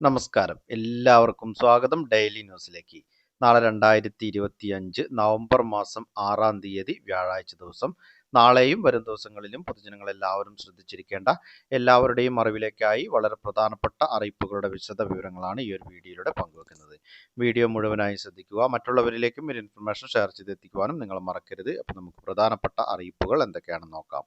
നമസ്കാരം. എല്ലാവർക്കും സ്വാഗതം ഡെയിലി ന്യൂസിലേക്ക്. നാളെ രണ്ടായിരത്തി ഇരുപത്തി അഞ്ച് നവംബർ മാസം ആറാം തീയതി വ്യാഴാഴ്ച ദിവസം. നാളെയും വരും ദിവസങ്ങളിലും പൊതുജനങ്ങൾ എല്ലാവരും ശ്രദ്ധിച്ചിരിക്കേണ്ട എല്ലാവരുടെയും അറിവിലേക്കായി വളരെ പ്രധാനപ്പെട്ട അറിയിപ്പുകളുടെ വിശദ വിവരങ്ങളാണ് ഈ ഒരു വീഡിയോയിലൂടെ പങ്കുവെക്കുന്നത്. വീഡിയോ മുഴുവനായി ശ്രദ്ധിക്കുക. മറ്റുള്ളവരിലേക്കും ഒരു ഇൻഫർമേഷൻ ഷെയർ ചെയ്തെത്തിക്കുവാനും നിങ്ങൾ മറക്കരുത്. അപ്പോൾ നമുക്ക് പ്രധാനപ്പെട്ട അറിയിപ്പുകൾ എന്തൊക്കെയാണെന്ന് നോക്കാം.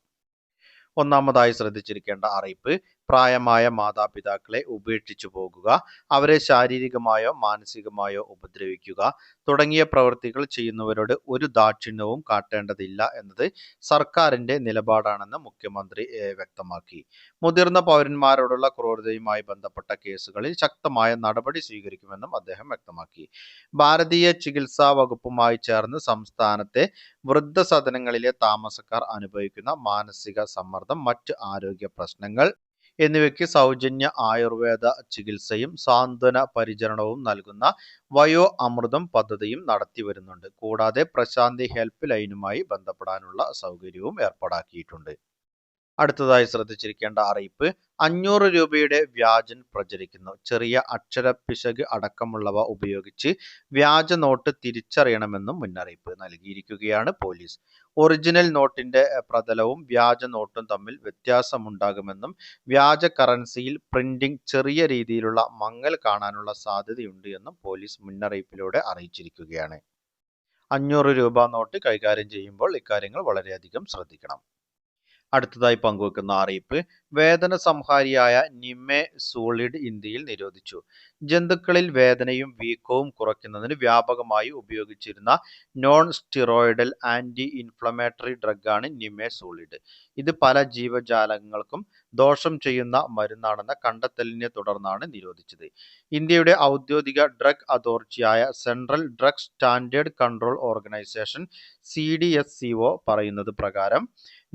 ഒന്നാമതായി ശ്രദ്ധിച്ചിരിക്കേണ്ട അറിയിപ്പ് പ്രായമായ മാതാപിതാക്കളെ ഉപേക്ഷിച്ചു പോകുക അവരെ ശാരീരികമായോ മാനസികമായോ ഉപദ്രവിക്കുക തുടങ്ങിയ പ്രവൃത്തികൾ ചെയ്യുന്നവരോട് ഒരു ദാക്ഷിണ്യവും കാട്ടേണ്ടതില്ല എന്നത് സർക്കാരിന്റെ നിലപാടാണെന്ന് മുഖ്യമന്ത്രി വ്യക്തമാക്കി. മുതിർന്ന പൗരന്മാരോടുള്ള ക്രൂരതയുമായി ബന്ധപ്പെട്ട കേസുകളിൽ ശക്തമായ നടപടി സ്വീകരിക്കുമെന്നും അദ്ദേഹം വ്യക്തമാക്കി. ഭാരതീയ ചികിത്സാ വകുപ്പുമായി ചേർന്ന് സംസ്ഥാനത്തെ വൃദ്ധസദനങ്ങളിലെ താമസക്കാർ അനുഭവിക്കുന്ന മാനസിക സമ്മർദ്ദം മറ്റ് ആരോഗ്യ പ്രശ്നങ്ങൾ എന്നിവയ്ക്ക് സൗജന്യ ആയുർവേദ ചികിത്സയും സാന്ത്വന പരിചരണവും നൽകുന്ന വയോ അമൃതം പദ്ധതിയും നടത്തി വരുന്നുണ്ട് കൂടാതെ പ്രശാന്തി ഹെൽപ്പ് ലൈനുമായി ബന്ധപ്പെടാനുള്ള സൗകര്യവും ഏർപ്പാടാക്കിയിട്ടുണ്ട്. അടുത്തതായി ശ്രദ്ധിച്ചിരിക്കേണ്ട അറിയിപ്പ്. അഞ്ഞൂറ് രൂപയുടെ വ്യാജൻ പ്രചരിക്കുന്നു. ചെറിയ അക്ഷര പിശക് അടക്കമുള്ളവ ഉപയോഗിച്ച് വ്യാജ നോട്ട് തിരിച്ചറിയണമെന്നും മുന്നറിയിപ്പ് നൽകിയിരിക്കുകയാണ് പോലീസ്. ഒറിജിനൽ നോട്ടിന്റെ പ്രതലവും വ്യാജ നോട്ടും തമ്മിൽ വ്യത്യാസമുണ്ടാകുമെന്നും വ്യാജ കറൻസിയിൽ പ്രിന്റിംഗ് ചെറിയ രീതിയിലുള്ള മങ്ങൽ കാണാനുള്ള സാധ്യതയുണ്ട് എന്നും പോലീസ് മുന്നറിയിപ്പിലൂടെ അറിയിച്ചിരിക്കുകയാണ്. അഞ്ഞൂറ് രൂപ നോട്ട് കൈകാര്യം ചെയ്യുമ്പോൾ ഇക്കാര്യങ്ങൾ വളരെയധികം ശ്രദ്ധിക്കണം. അടുത്തതായി പങ്കുവെക്കുന്ന അറിയിപ്പ് വേദന സംഹാരിയായ നിമെ സൂളിഡ് ഇന്ത്യയിൽ നിരോധിച്ചു. ജന്തുക്കളിൽ വേദനയും വീക്കവും കുറയ്ക്കുന്നതിന് വ്യാപകമായി ഉപയോഗിച്ചിരുന്ന നോൺ സ്റ്റിറോയിഡൽ ആന്റി ഇൻഫ്ലമേറ്ററി ഡ്രഗാണ് നിമെ സൂളിഡ്. ഇത് പല ജീവജാലങ്ങൾക്കും ദോഷം ചെയ്യുന്ന മരുന്നാണെന്ന കണ്ടെത്തലിനെ തുടർന്നാണ് നിരോധിച്ചത്. ഇന്ത്യയുടെ ഔദ്യോഗിക drug അതോറിറ്റിയായ central drug standard control organisation C D S C O പറയുന്നത് പ്രകാരം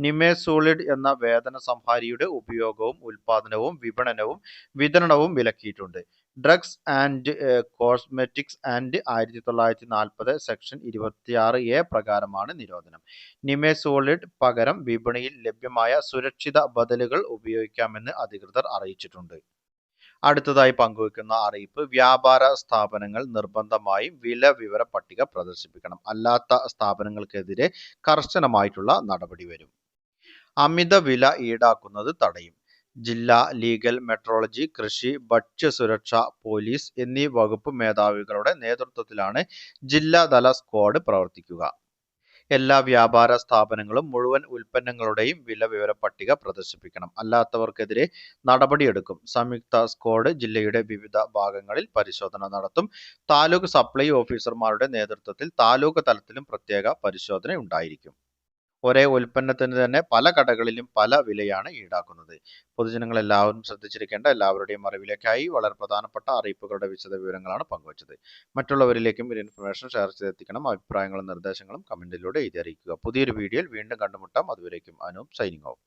നിമേസോളിഡ് എന്ന വേദന സംഹാരിയുടെ ഉപയോഗവും ഉൽപാദനവും വിപണനവും വിതരണവും വിലക്കിയിട്ടുണ്ട്. ഡ്രഗ്സ് ആൻഡ് കോസ്മെറ്റിക്സ് ആൻഡ് ആയിരത്തി തൊള്ളായിരത്തി നാൽപ്പത് സെക്ഷൻ ഇരുപത്തിയാറ് എ പ്രകാരമാണ് നിരോധനം. നിമേസോളിഡ് പകരം വിപണിയിൽ ലഭ്യമായ സുരക്ഷിത ബദലുകൾ ഉപയോഗിക്കാമെന്ന് അധികൃതർ അറിയിച്ചിട്ടുണ്ട്. അടുത്തതായി പങ്കുവെക്കുന്ന അറിയിപ്പ് വ്യാപാര സ്ഥാപനങ്ങൾ നിർബന്ധമായും വില വിവര പട്ടിക പ്രദർശിപ്പിക്കണം. അല്ലാത്ത സ്ഥാപനങ്ങൾക്കെതിരെ കർശനമായിട്ടുള്ള നടപടി വരും. അമിത വില ഈടാക്കുന്നത് തടയും. ജില്ലാ ലീഗൽ മെട്രോളജി കൃഷി ഭക്ഷ്യസുരക്ഷ പോലീസ് എന്നീ വകുപ്പ് മേധാവികളുടെ നേതൃത്വത്തിലാണ് ജില്ലാതല സ്ക്വാഡ് പ്രവർത്തിക്കുക. എല്ലാ വ്യാപാര സ്ഥാപനങ്ങളും മുഴുവൻ ഉൽപ്പന്നങ്ങളുടെയും വില വിവര പട്ടിക പ്രദർശിപ്പിക്കണം. അല്ലാത്തവർക്കെതിരെ നടപടിയെടുക്കും. സംയുക്ത സ്ക്വാഡ് ജില്ലയുടെ വിവിധ ഭാഗങ്ങളിൽ പരിശോധന നടത്തും. താലൂക്ക് സപ്ലൈ ഓഫീസർമാരുടെ നേതൃത്വത്തിൽ താലൂക്ക് തലത്തിലും പ്രത്യേക പരിശോധന ഉണ്ടായിരിക്കും. ഒരേ ഉൽപ്പന്നത്തിന് തന്നെ പല കടകളിലും പല വിലയാണ് ഈടാക്കുന്നത്. പൊതുജനങ്ങൾ എല്ലാവരും ശ്രദ്ധിച്ചിരിക്കേണ്ട എല്ലാവരുടെയും അറിവിലേക്കായി വളരെ പ്രധാനപ്പെട്ട അറിയിപ്പുകളുടെ വിശദ വിവരങ്ങളാണ് പങ്കുവച്ചത്. മറ്റുള്ളവരിലേക്കും ഒരു ഇൻഫർമേഷൻ ഷെയർ ചെയ്തെത്തിക്കണം. അഭിപ്രായങ്ങളും നിർദ്ദേശങ്ങളും കമന്റിലൂടെ എഴുതി അറിയിക്കുക. പുതിയൊരു വീഡിയോയിൽ വീണ്ടും കണ്ടുമുട്ടാം. അതുവരേക്കും അനൂപ് സൈനിങ് ഓഫ്